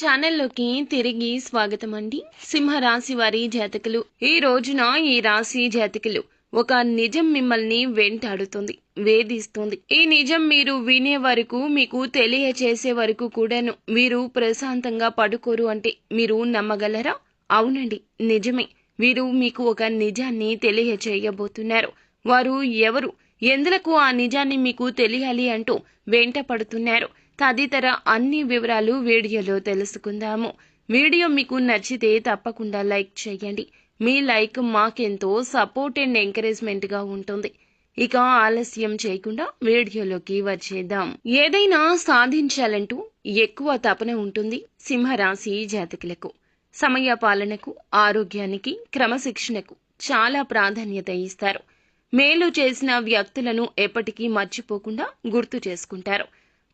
ఛానల్లోకి తిరిగి స్వాగతం అండి సింహరాశి వారి జాతకులు. ఈ రోజున ఈ రాశి జాతకులు ఒక నిజం మిమ్మల్ని వెంటాడుతుంది వేధిస్తుంది. ఈ నిజం మీరు వినే వరకు మీకు తెలియచేసే వరకు కూడాను మీరు ప్రశాంతంగా పడుకోరు అంటే మీరు నమ్మగలరా? అవునండి నిజమే. వీరు మీకు ఒక నిజాన్ని తెలియచేయబోతున్నారు. వారు ఎవరు? ఎందులకు ఆ నిజాన్ని మీకు తెలియాలి అంటూ వెంట పడుతున్నారు తదితర అన్ని వివరాలు వీడియోలో తెలుసుకుందాము. వీడియో మీకు నచ్చితే తప్పకుండా లైక్ చేయండి. మీ లైక్ మాకెంతో సపోర్ట్ అండ్ ఎంకరేజ్మెంట్గా ఉంటుంది. ఇక ఆలస్యం చేయకుండా వీడియోలోకి వచ్చేద్దాం. ఏదైనా సాధించాలంటూ ఎక్కువ తపన ఉంటుంది సింహరాశి జాతకులకు. సమయ పాలనకు ఆరోగ్యానికి క్రమశిక్షణకు చాలా ప్రాధాన్యత ఇస్తారు. మేలు చేసిన వ్యక్తులను ఎప్పటికీ మర్చిపోకుండా గుర్తు చేసుకుంటారు.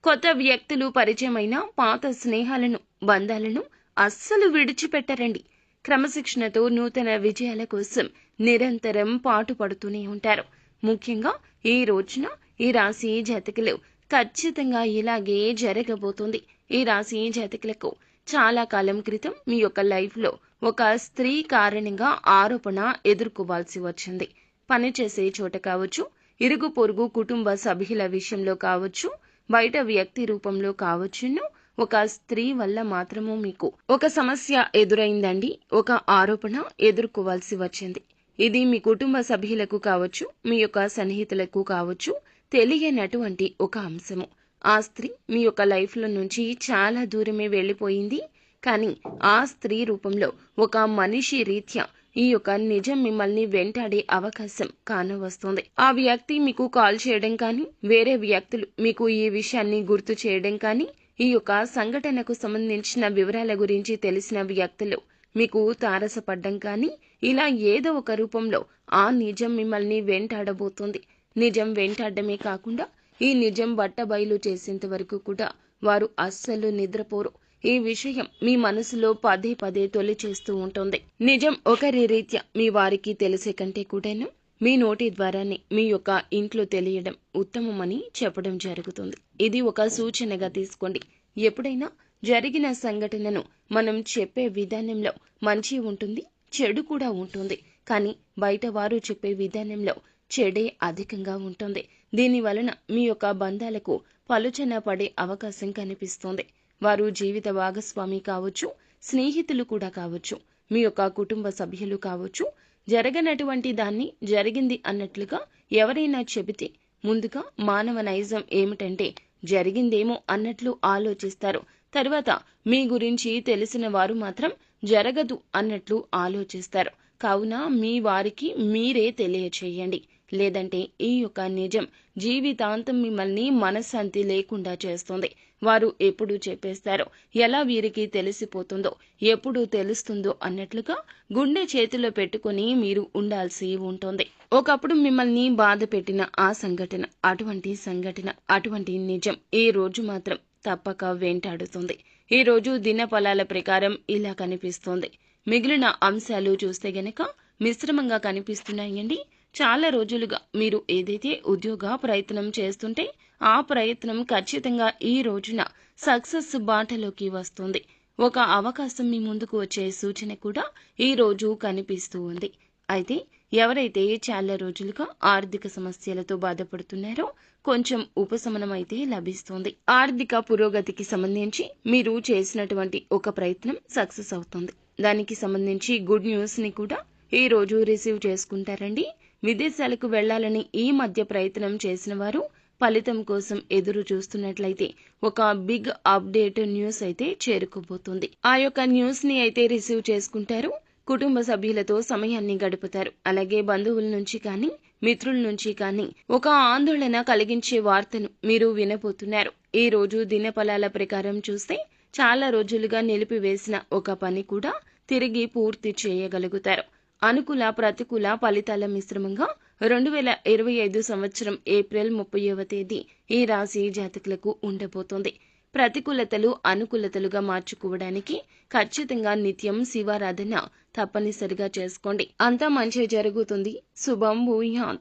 కొత్త వ్యక్తులు పరిచయమైన పాత స్నేహాలను బంధాలను అస్సలు విడిచిపెట్టరండి. క్రమశిక్షణతో నూతన విజయాల కోసం నిరంతరం పాటుపడుతూనే ఉంటారు. ముఖ్యంగా ఈ రోజున ఈ రాశి జాతకులు ఖచ్చితంగా ఇలాగే జరగబోతుంది. ఈ రాశి జాతకులకు చాలా కాలం క్రితం మీ యొక్క లైఫ్లో ఒక స్త్రీ కారణంగా ఆరోపణ ఎదుర్కోవాల్సి వచ్చింది. పనిచేసే చోట కావచ్చు ఇరుగు పొరుగు కుటుంబ సభ్యుల విషయంలో కావచ్చు బయట వ్యక్తి రూపంలో కావచ్చును. ఒక స్త్రీ వల్ల మాత్రము మీకు ఒక సమస్య ఎదురైందండి. ఒక ఆరోపణ ఎదుర్కోవాల్సి వచ్చింది. ఇది మీ కుటుంబ సభ్యులకు కావచ్చు మీ యొక్క సన్నిహితులకు కావచ్చు తెలియనటువంటి ఒక అంశము. ఆ స్త్రీ మీ యొక్క లైఫ్లో నుంచి చాలా దూరమే వెళ్ళిపోయింది. కానీ ఆ స్త్రీ రూపంలో ఒక మనిషి రీత్యా ఈ యొక్క నిజం మిమ్మల్ని వెంటాడే అవకాశం కానవస్తుంది. ఆ వ్యక్తి మీకు కాల్ చేయడం కానీ వేరే వ్యక్తులు మీకు ఈ విషయాన్ని గుర్తు చేయడం కానీ ఈ యొక్క సంఘటనకు సంబంధించిన వివరాల గురించి తెలిసిన వ్యక్తులు మీకు తారసపడ్డం కానీ ఇలా ఏదో ఒక రూపంలో ఆ నిజం మిమ్మల్ని వెంటాడబోతుంది. నిజం వెంటాడమే కాకుండా ఈ నిజం బట్టబయలు చేసేంత వరకు కూడా వారు అస్సలు నిద్రపోరు. ఈ విషయం మీ మనసులో పదే పదే తొలి చేస్తూ ఉంటుంది. నిజం ఒకరి రీత్యా మీ వారికి తెలిసే కంటే కూడాను మీ నోటి ద్వారానే మీ యొక్క ఇంట్లో తెలియడం ఉత్తమమని చెప్పడం జరుగుతుంది. ఇది ఒక సూచనగా తీసుకోండి. ఎప్పుడైనా జరిగిన సంఘటనను మనం చెప్పే విధానంలో మంచి ఉంటుంది చెడు కూడా ఉంటుంది. కానీ బయట వారు చెప్పే విధానంలో చెడే అధికంగా ఉంటుంది. దీని వలన మీ యొక్క బంధాలకు పలుచన పడే అవకాశం కనిపిస్తుంది. వారు జీవిత భాగస్వామి కావచ్చు స్నేహితులు కూడా కావచ్చు మీ యొక్క కుటుంబ సభ్యులు కావచ్చు. జరగనటువంటి దాన్ని జరిగింది అన్నట్లుగా ఎవరైనా చెబితే ముందుగా మానవ నైజం ఏమిటంటే జరిగిందేమో అన్నట్లు ఆలోచిస్తారు. తర్వాత మీ గురించి తెలిసిన వారు మాత్రం జరగదు అన్నట్లు ఆలోచిస్తారు. కావున మీ వారికి మీరే తెలియచేయండి. లేదంటే ఈ యొక్క నిజం జీవితాంతం మిమ్మల్ని మనశ్శాంతి లేకుండా చేస్తుంది. వారు ఎప్పుడు చెప్పేస్తారో. ఎలా వీరికి తెలిసిపోతుందో ఎప్పుడు తెలుస్తుందో అన్నట్లుగా గుండె చేతిలో పెట్టుకుని మీరు ఉండాల్సి ఉంటుంది. ఒకప్పుడు మిమ్మల్ని బాధ పెట్టిన ఆ సంఘటన అటువంటి సంఘటన అటువంటి నిజం ఈ రోజు మాత్రం తప్పక వెంటాడుతుంది. ఈ రోజు దినఫలాల ప్రకారం ఇలా కనిపిస్తోంది. మిగిలిన అంశాలు చూస్తే గనక మిశ్రమంగా కనిపిస్తున్నాయండి. చాలా రోజులుగా మీరు ఏదైతే ఉద్యోగ ప్రయత్నం చేస్తుంటే ఆ ప్రయత్నం ఖచ్చితంగా ఈ రోజున సక్సెస్ బాటలోకి వస్తుంది. ఒక అవకాశం మీ ముందుకు వచ్చే సూచన కూడా ఈ రోజు కనిపిస్తూ ఉంది. అయితే ఎవరైతే చాలా రోజులుగా ఆర్థిక సమస్యలతో బాధపడుతున్నారో కొంచెం ఉపశమనం అయితే లభిస్తుంది. ఆర్థిక పురోగతికి సంబంధించి మీరు చేసినటువంటి ఒక ప్రయత్నం సక్సెస్ అవుతుంది. దానికి సంబంధించి గుడ్ న్యూస్ని కూడా ఈ రోజు రిసీవ్ చేసుకుంటారండి. విదేశాలకు వెళ్ళాలని ఈ మధ్య ప్రయత్నం చేసిన వారు ఫలితం కోసం ఎదురు చూస్తున్నట్లయితే ఒక బిగ్ అప్డేట్ న్యూస్ అయితే చేరుకోబోతుంది ఆ యొక్క న్యూస్ని అయితే రిసీవ్ చేసుకుంటారు. కుటుంబ సభ్యులతో సమయాన్ని గడుపుతారు. అలాగే బంధువుల నుంచి కానీ మిత్రుల నుంచి కానీ ఒక ఆందోళన కలిగించే వార్తను మీరు వినబోతున్నారు. ఈ రోజు దినఫలాల ప్రకారం చూస్తే చాలా రోజులుగా నిలిపివేసిన ఒక పని కూడా తిరిగి పూర్తి చేయగలుగుతారు. అనుకూల ప్రతికూల ఫలితాల మిశ్రమంగా రెండు వేల ఇరవై ఐదు సంవత్సరం ఏప్రిల్ ముప్పైవ తేదీ ఈ రాశి జాతకులకు ఉండబోతోంది. ప్రతికూలతలు అనుకూలతలుగా మార్చుకోవడానికి ఖచ్చితంగా నిత్యం శివారాధన తప్పనిసరిగా చేసుకోండి. అంతా మంచి జరుగుతుంది. శుభం భూయాత్.